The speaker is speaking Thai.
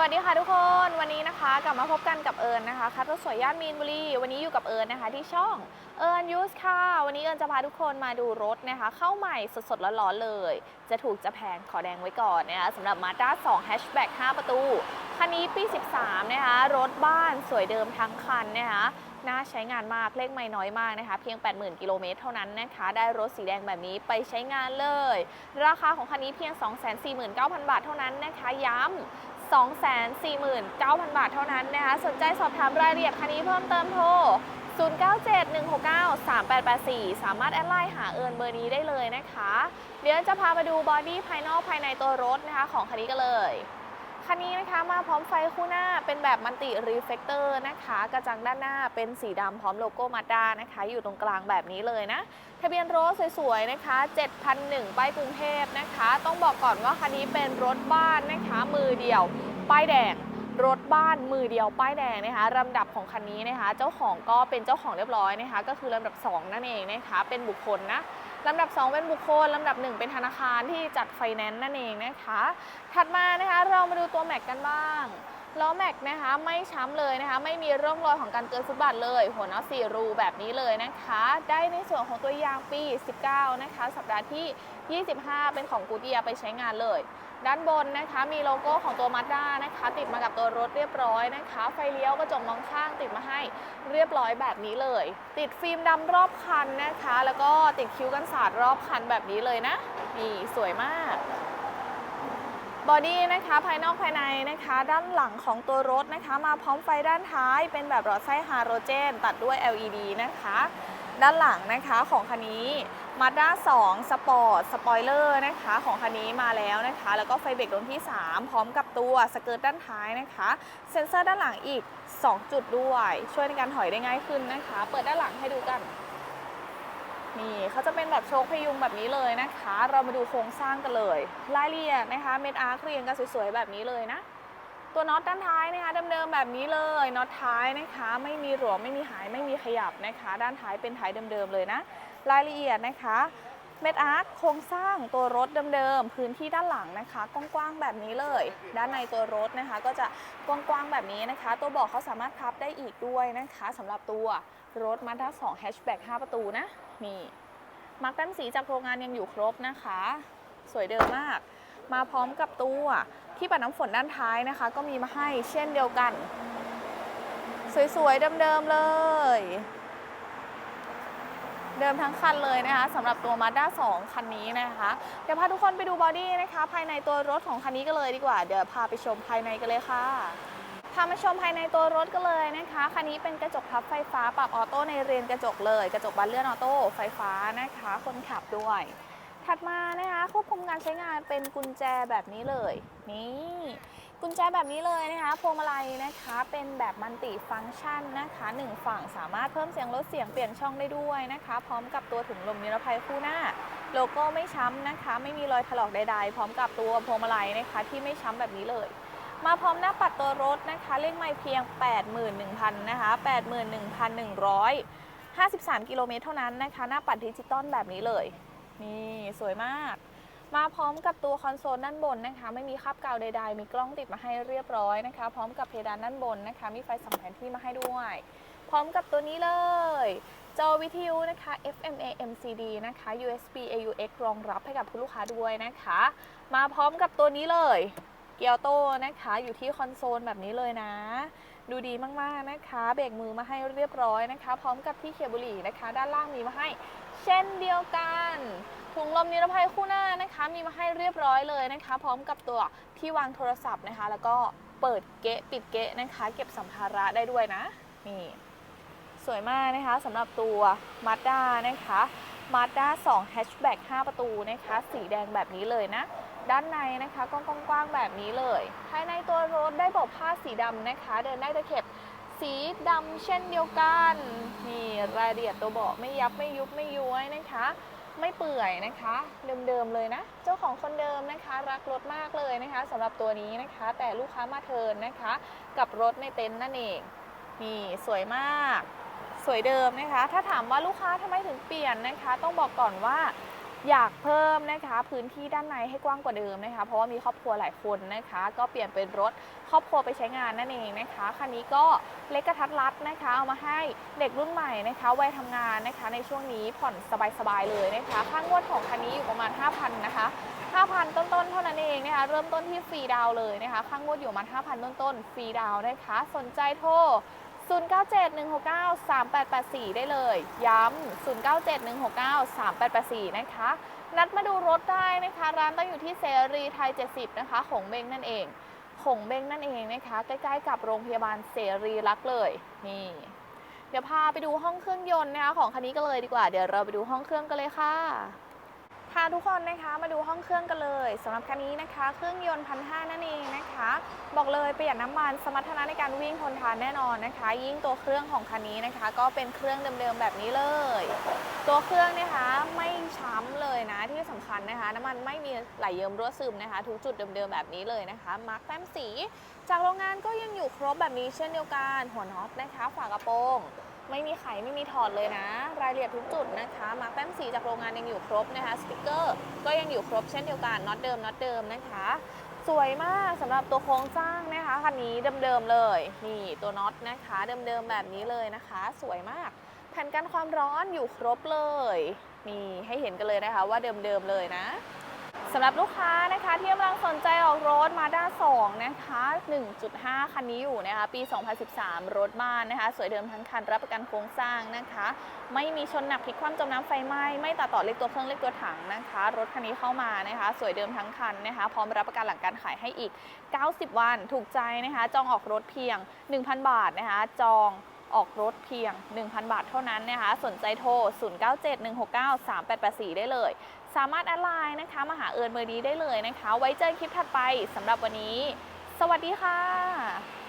วัสดีค่ะทุกคนวันนี้นะคะกลับมาพบกันกับเอิญนะคะคัตรถสวยย่านมีนบุรีวันนี้อยู่กับเอิญนะคะ ที่ช่องเอิญยูสค่ะวันนี้เอิญจะพาทุกคนมาดูรถนะคะ เข้าใหม่สดๆร้อนๆเลย จะถูกจะแพงขอแดงไว้ก่อนนะคะสำหรับ Mazda 2 Hatchback 5 ประตู คันนี้ปี 13 นะคะ รถบ้านสวยเดิมทั้งคันนะคะน่าใช้งานมากเลขไม่น้อยมากนะคะ เพียง 80,000 กิโลเมตรเท่านั้นนะคะ ได้รถสีแดงแบบนี้ไปใช้งานเลย ราคาของคันนี้เพียง 249,000 บาทเท่านั้นนะคะ ย้ำ 249,000 บาทเท่านั้นนะคะ สนใจสอบถามรายละเอียดคันนี้เพิ่มเติมโทร 0971693884 สามารถแอดไลน์หาเอิญเบอร์นี้ได้เลยนะคะ เดี๋ยวจะพามาดูบอดี้ภายนอกภายในตัวรถนะคะของคันนี้กันเลย คันนี้นะคะมาพร้อมไฟคู่หน้าเป็นแบบมันติรีเฟกเตอร์นะคะ กระจังด้านหน้าเป็นสีดำพร้อมโลโก้มาด้านะคะ อยู่ตรงกลางแบบนี้เลยนะ ทะเบียนรถสวยๆนะคะ7,001ป้ายกรุงเทพนะคะ ต้องบอกก่อนว่าคันนี้เป็นรถบ้านนะคะ มือเดียวป้ายแดง รถบ้านมือเดียวป้ายแดงนะคะลำดับของคันนี้นะคะ เจ้าของก็เป็นเจ้าของเรียบร้อยนะคะ ก็คือลำดับ 2 นั่นเองนะคะ เป็นบุคคลนะลำดับ 2 เป็นบุคคล ลำดับ 1 เป็นธนาคารที่จัดไฟแนนซ์นั่นเองนะคะ ถัดมานะคะเรามาดูตัวแม็กกันบ้างล้อแม็กนะคะไม่ช้ำเลยนะคะ ไม่มีร่องรอยของการเกินฟุตบาทเลย หัวน็อตสี่รูแบบนี้เลยนะคะ ได้ในส่วนของตัวยางปี 19 นะคะ สัปดาห์ที่ 25 เป็นของกูเดียไปใช้งานเลย ด้านบนนะคะมีโลโก้ของตัวมาด้านะคะติดมากับตัวรถเรียบร้อยนะคะ ไฟเลี้ยวกระจกมองข้างติดมาให้เรียบร้อยแบบนี้เลย ติดฟิล์มดำรอบคันนะคะ แล้วก็ติดคิ้วกันสาดรอบคันแบบนี้เลยนะนี่สวยมากบอดี้นะคะภายนอกภายในนะคะ ด้านหลังของตัวรถนะคะ มาพร้อมไฟด้านท้ายเป็นแบบหลอดไส้ฮาโรเจน ตัดด้วย LED นะคะ ด้านหลังนะคะของคันนี้ Mazda 2 Sport Spoiler นะคะของคันนี้มาแล้วนะคะ แล้วก็ไฟเบรกดวงที่ 3 พร้อมกับตัวสเกิร์ตด้านท้ายนะคะ เซ็นเซอร์ด้านหลังอีก 2 จุดด้วย ช่วยในการถอยได้ง่ายขึ้นนะคะ เปิดด้านหลังให้ดูกัน นี่เขาจะเป็นแบบโชคพยุงแบบนี้เลยนะคะ เรามาดูโครงสร้างกันเลยรายละเอียดนะคะ เม็ดอาร์คเรียงกันสวยๆแบบนี้เลยนะ ตัวน็อตด้านท้ายนะคะเดิมๆแบบนี้เลยน็อตท้ายนะคะ ไม่มีหลวมไม่มีหายไม่มีขยับนะคะ ด้านท้ายเป็นท้ายเดิมๆเลยนะ รายละเอียดนะคะเม็ดอาร์คโครงสร้างตัวรถเดิมๆพื้นที่ด้านหลังนะคะกว้างๆแบบนี้เลย ด้านในตัวรถนะคะ ก็จะกว้างๆแบบนี้นะคะ ตัวเบอกเขาสามารถพับได้อีกด้วยนะคะสำหรับตัวรถ Mazda 2 Hatchback 5ประตูนะนี่มาร์กด้านสีจากโรงงานยังอยู่ครบนะคะ สวยเดิมมาก มาพร้อมกับตัวที่ปัดน้ำฝนด้านท้ายนะคะ ก็มีมาให้เช่นเดียวกัน สวยๆเดิมๆเลย เดิมทั้งคันเลยนะคะสำหรับตัว Mazda 2 คันนี้นะคะ เดี๋ยวพาทุกคนไปดูบอดี้นะคะ ภายในตัวรถของคันนี้กันเลยดีกว่า เดี๋ยวพาไปชมภายในกันเลยค่ะพามาชมภายในตัวรถกันเลยนะคะ คันนี้เป็นกระจกพับไฟฟ้าปรับออโต้ในเรียนกระจกเลย กระจกบานเลื่อนออโต้ไฟฟ้านะคะ คนขับด้วย ถัดมานะคะควบคุมการใช้งานเป็นกุญแจแบบนี้เลยนี่กุญแจแบบนี้เลยนะคะพวงมาลัยนะคะเป็นแบบมัลติฟังก์ชันนะคะหนึ่งฝั่งสามารถเพิ่มเสียงลดเสียงเปลี่ยนช่องได้ด้วยนะคะ พร้อมกับตัวถุงลมนิรภัยคู่หน้า โลโก้ไม่ช้ำนะคะ ไม่มีรอยถลอกใดๆ พร้อมกับตัวพวงมาลัยนะคะที่ไม่ช้ำแบบนี้เลย มาพร้อมหน้าปัดตัวรถนะคะเลขไม่เพียง 81,000นะคะ81,153 กิโลเมตรเท่านั้นนะคะ หน้าปัดดิจิตอลแบบนี้เลย นี่สวยมาก มาพร้อมกับตัวคอนโซลด้านบนนะคะ ไม่มีคราบกาวใดๆ มีกล้องติดมาให้เรียบร้อยนะคะ พร้อมกับเพดานด้านบนนะคะ มีไฟสองแผนที่มาให้ด้วย พร้อมกับตัวนี้เลยจอวิทยุนะคะ FM AM CD นะคะ USB AUX รองรับให้กับคุณลูกค้าด้วยนะคะ มาพร้อมกับตัวนี้เลย เกียร์โต้นะคะ อยู่ที่คอนโซลแบบนี้เลยนะดูดีมากๆนะคะ เบรกมือมาให้เรียบร้อยนะคะ พร้อมกับที่เคบุหรี่นะคะ ด้านล่างมีมาให้ เช่นเดียวกันถุงลมนิรภัยคู่หน้านะคะ มีมาให้เรียบร้อยเลยนะคะ พร้อมกับตัวที่วางโทรศัพท์นะคะ แล้วก็เปิดเกะปิดเกะนะคะ เก็บสัมภาระได้ด้วยนะนี่สวยมากนะคะสำหรับตัว Mazda นะคะ Mazda 2 Hatchback 5 ประตูนะคะ สีแดงแบบนี้เลยนะ ด้านในนะคะกว้างๆแบบนี้เลย ภายในตัวรถได้เบอกผ้าสีดำนะคะ เดินได้ตะเข็บสีดำเช่นเดียวกันนี่รายละเอียดตัวเบาะไม่ยับไม่ยุบไม่ย้วยนะคะ ไม่เปื่อยนะคะ เดิมๆเลยนะ เจ้าของคนเดิมนะคะ รักรถมากเลยนะคะสำหรับตัวนี้นะคะ แต่ลูกค้ามาเทินนะคะ กับรถในเต็นท์นั่นเองนี่สวยมาก สวยเดิมนะคะ ถ้าถามว่าลูกค้าทำไมถึงเปลี่ยนนะคะ ต้องบอกก่อนว่า อยากเพิ่มนะคะพื้นที่ด้านในให้กว้างกว่าเดิมนะคะ เพราะว่ามีครอบครัวหลายคนนะคะ ก็เปลี่ยนเป็นรถครอบครัวไปใช้งานนั่นเองนะคะคันนี้ก็เล็กกระทัดรัดนะคะเอามาให้เด็กรุ่นใหม่นะคะวัยทำงานนะคะ ในช่วงนี้ผ่อนสบายๆเลยนะคะค่างวดของคันนี้อยู่ประมาณ 5,000นะคะ5,000 ต้นๆ เท่านั้นเองนะคะ เริ่มต้นที่ฟรีดาวเลยนะคะค่างวดอยู่ประมาณ5,000 ต้นๆ ฟรีดาวนะคะ สนใจโทร 0971693884 ได้เลย ย้ำ0971693884 นะคะ นัดมาดูรถได้นะคะ ร้านตั้งอยู่ที่เสรีไทย 70 นะคะ ของเบงนั่นเอง ของเบงนั่นเองนะคะ ใกล้ๆกับโรงพยาบาลเสรีรักเลย นี่ เดี๋ยวพาไปดูห้องเครื่องยนต์นะคะของคันนี้กันเลยดีกว่า เดี๋ยวเราไปดูห้องเครื่องกันเลยค่ะ พาทุกคนนะคะมาดูห้องเครื่องกันเลยสำหรับคันนี้นะคะ เครื่องยนต์พันห้านั่นเองนะคะ บอกเลยประหยัดน้ำมันสมรรถนะในการวิ่งทนทานแน่นอนนะคะ ยิ่งตัวเครื่องของคันนี้นะคะ ก็เป็นเครื่องเดิมๆแบบนี้เลย ตัวเครื่องนะคะไม่ช้ำเลยนะที่สำคัญนะคะ น้ำมันไม่มีไหลเยิ้มรั่วซึมนะคะ ทุกจุดเดิมๆแบบนี้เลยนะคะมาร์คแต้มสี จากโรงงานก็ยังอยู่ครบแบบนี้เช่นเดียวกันหัวน็อตนะคะฝากระโปรง ไม่มีไขไม่มีถอดเลยนะ รายละเอียดทุกจุดนะคะมาแต้มสีจากโรงงานยังอยู่ครบนะคะสติกเกอร์ก็ยังอยู่ครบเช่นเดียวกันน็อตเดิมน็อตเดิมนะคะ สวยมากสำหรับตัวโครงสร้างนะคะคันนี้เดิมๆเลยนี่ตัวน็อตนะคะเดิมๆแบบนี้เลยนะคะ สวยมาก แผ่นกันความร้อนอยู่ครบเลยนี่ให้เห็นกันเลยนะคะว่าเดิมๆเลยนะ สำหรับลูกค้านะคะที่กำลังสนใจออกรถมาด้า2นะคะ 1.5 คันนี้อยู่นะคะปี 2013 รถบ้านนะคะ สวยเดิมทั้งคันรับประกันโครงสร้างนะคะ ไม่มีชนหนักพลิกคว่ำจมน้ำไฟไหม้ไม่ตัดต่อเล็กตัวเครื่องเล็กตัวถังนะคะ รถคันนี้เข้ามานะคะ สวยเดิมทั้งคันนะคะ พร้อมรับประกันหลังการขายให้อีก 90 วันถูกใจนะคะ จองออกรถเพียง 1,000 บาทนะคะ จอง ออกรถเพียง 1,000 บาทเท่านั้นนะคะ สนใจโทร 0971693884 ได้เลย สามารถแอดไลน์นะคะมาหาเอิญเบอร์นี้ได้เลยนะคะ ไว้เจอคลิปถัดไปสำหรับวันนี้ สวัสดีค่ะ